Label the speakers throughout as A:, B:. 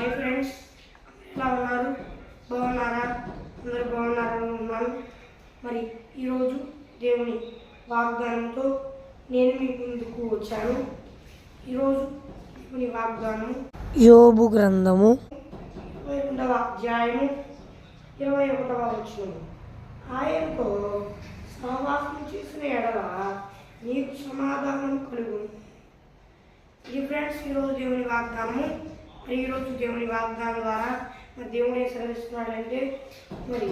A: Hi friends ఎలా ఉన్నారు బాగున్నారా? అందరూ బాగున్నారని ఉన్నాను. మరి ఈరోజు దేవుని వాగ్దానంతో నేను మీ ముందుకు వచ్చాను. ఈరోజు దేవుని వాగ్దానం
B: యోబు గ్రంథము
A: ఇరవై రెండవ అధ్యాయము ఇరవై ఒకటవ వచ్చిన ఆయనతో సహవాసం చేసిన ఎడల నీకు సమాధానం కలుగును. ఇది ఫ్రెండ్స్ ఈరోజు దేవుని వాగ్దానము ఈరోజు దేవుని వాగ్దానం ద్వారా మరి దేవుడు సెలవిస్తున్నాడంటే మరి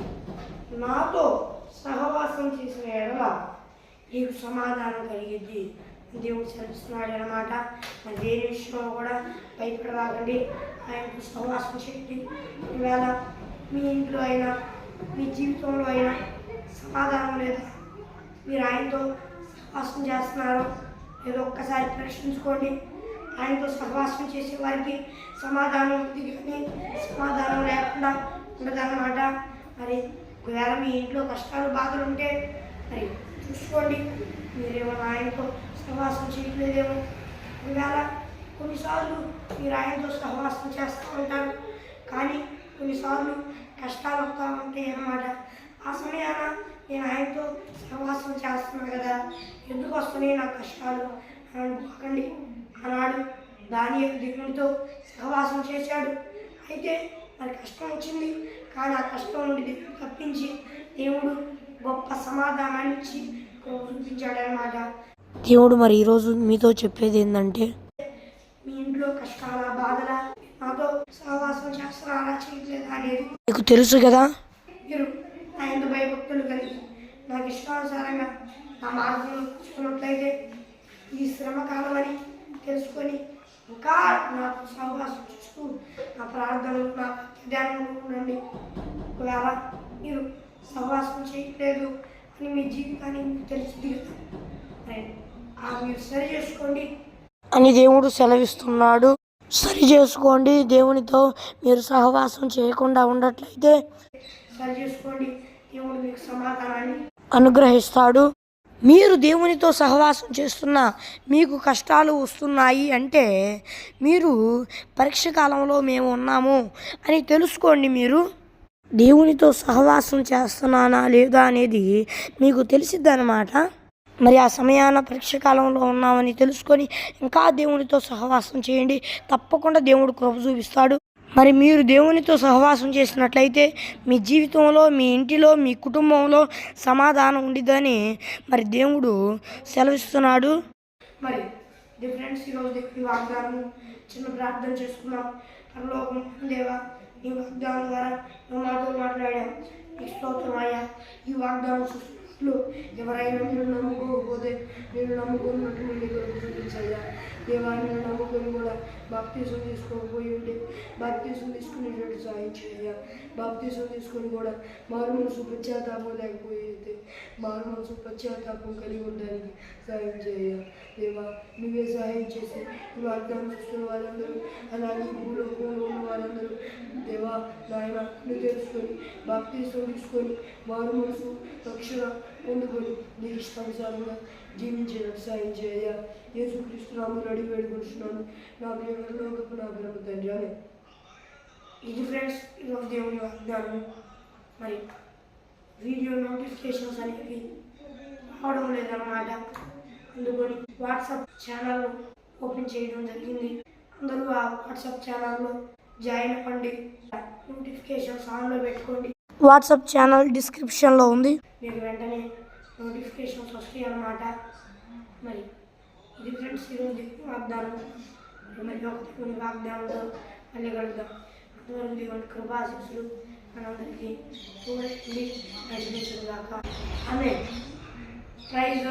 A: నాతో సహవాసం చేసిన ఎడల నీకు సమాధానం కలిగిద్ది దేవుడు సెలవిస్తున్నాడు అనమాట మరి దేని విషయంలో కూడా భయపడరాకండి ఆయనకు సహవాసం చేయండి. ఈవేళ మీ ఇంట్లో అయినా మీ జీవితంలో అయినా సమాధానం లేదా మీరు ఆయనతో సహవాసం చేస్తున్నారు ఏదో ఒక్కసారి పరీక్షించుకోండి. ఆయనతో సహవాసం చేసే వారికి సమాధానం ఉంది కానీ సమాధానం లేకుండా ఉండదన్నమాట. మరి ఒకవేళ మీ ఇంట్లో కష్టాలు బాధలు ఉంటే మరి చూసుకోండి. మీరేమో ఆయనతో సహవాసం చేయట్లేదేమో. ఒకవేళ కొన్నిసార్లు మీరు ఆయనతో సహవాసం చేస్తూ ఉంటారు. కానీ కొన్నిసార్లు కష్టాలు వస్తూ ఉంటాయి అన్నమాట ఆ సమయాన నేను ఆయనతో సహవాసం చేస్తున్నాను కదా. ఎందుకు వస్తున్నాయి నా కష్టాలు? అనుకోకండి ఆనాడు దాని దేవునితో సహవాసం చేశాడు. అయితే మరి కష్టం వచ్చింది. కానీ ఆ కష్టం నుండి దేవుడు తప్పించి దేవుడు గొప్ప సమాధానాన్ని ఇచ్చి చూపించాడనమాట
B: దేవుడు మరి ఈరోజు మీతో చెప్పేది ఏంటంటే
A: మీ ఇంట్లో కష్టాల బాధల నాతో సహవాసం చేస్తున్నారా చేయట్లేదా అనేది
B: నీకు తెలుసు కదా?
A: మీరు నా ఎంత భయభక్తులు కలిగి నాకు ఇష్టానుసారంగా నా మార్గంలో కూర్చున్నట్లయితే ఈ శ్రమ కాలం అని తెలుసుకొని ఇంకా నాకు సహవాసం చేస్తూ నా ప్రార్థనలు నా ధ్యానంలో ఉండండి. ఒకవేళ మీరు సహవాసం చేయట్లేదు అని మీ జీవితాన్ని తెలిసింది కదా. మరి ఆ మీరు సరి చేసుకోండి.
B: అని దేవుడు సెలవిస్తున్నాడు. సరి చేసుకోండి. దేవునితో మీరు సహవాసం చేయకుండా ఉండట్లయితే
A: సరి చేసుకోండి. దేవుడు మీకు సమాధానాన్ని
B: అనుగ్రహిస్తాడు. మీరు దేవునితో సహవాసం చేస్తున్న మీకు కష్టాలు వస్తున్నాయి అంటే మీరు పరీక్ష కాలంలో మేము ఉన్నాము అని తెలుసుకోండి మీరు. దేవునితో సహవాసం చేస్తున్నానా లేదా అనేది మీకు తెలిసిద్దనమాట మరి ఆ సమయాన పరీక్ష కాలంలో ఉన్నామని తెలుసుకొని ఇంకా దేవునితో సహవాసం చేయండి. తప్పకుండా దేవుడు కృప చూపిస్తాడు. మరి మీరు దేవునితో సహవాసం చేసినట్లయితే మీ జీవితంలో మీ ఇంటిలో మీ కుటుంబంలో సమాధానం ఉండిద్దని మరి దేవుడు సెలవిస్తున్నాడు.
A: మరి డిఫరెన్స్ ఈరోజు దేవుని వాగ్దానం చిన్న ప్రార్థన చేసుకున్నాం. పరలోకం దేవా ఈ వాగ్దానం ద్వారా నువ్వు మాతో మాట్లాడాం ఈ స్తోత్రం అయ్యా. ఈ వాగ్దానం లో ఎవరైనా నేను నమ్ముకోకపోతే నేను నమ్ముకున్నట్టు నేను ఇక్కడ చూపించయ్యా దేవా నమ్ముకొని కూడా బాప్తీసం తీసుకోకపోయి ఉంటే బాప్తీసం తీసుకునేటట్టు సాయం చేయ. బాప్తీసం తీసుకొని కూడా మారు మనసు పశ్చాత్తాపం లేకపోతే మారు మనసు పశ్చాత్తాపం కలిగి ఉండడానికి సాయం చేయ. దేవా నువ్వే సహాయం చేసి ఈ వాగ్దానం చూస్తున్న వాళ్ళందరూ అలాగే ఈ భూలోకంలో ఉన్న వాళ్ళందరూ దేవా నాయన నువ్వు తెలుసుకొని బాప్తీసం తీసుకొని మారు మనసు రక్షణ పొందుకొని నీకు ఇష్టానుసారంగా జీవించేటట్టు సాయం చేయ యేసుక్రీస్తు నామములో అడిగి వేడుకుంటున్నాను నా ప్రియమైన నా ప్రేమ తండ్రి అని. ఇది ఫ్రెండ్స్ ఈరోజు దేవుని వాగ్దానం. మరి వీడియో నోటిఫికేషన్స్ అనేవి రావడం లేదన్నమాట. అందుకని వాట్సాప్ ఛానల్ ఓపెన్ చేయడం జరిగింది. అందరూ ఆ వాట్సాప్ ఛానల్లో జాయిన్ అవ్వండి. నోటిఫికేషన్స్ ఆన్లో పెట్టుకోండి.
B: వాట్సాప్ ఛానల్ డిస్క్రిప్షన్లో ఉంది.
A: మీకు వెంటనే నోటిఫికేషన్స్ వస్తాయి అన్నమాట మరి ఇది ఫ్రెండ్స్ ఈరోజు వాగ్దానం. మరి ఒక కొన్ని వాగ్దానంతో మళ్ళీ కలుద్దాం. అంతవరకు దేవుని కృపాశిస్సులు మనందరికీ చూడండి నడిపించదు కాక ఆమె. ప్రైజ్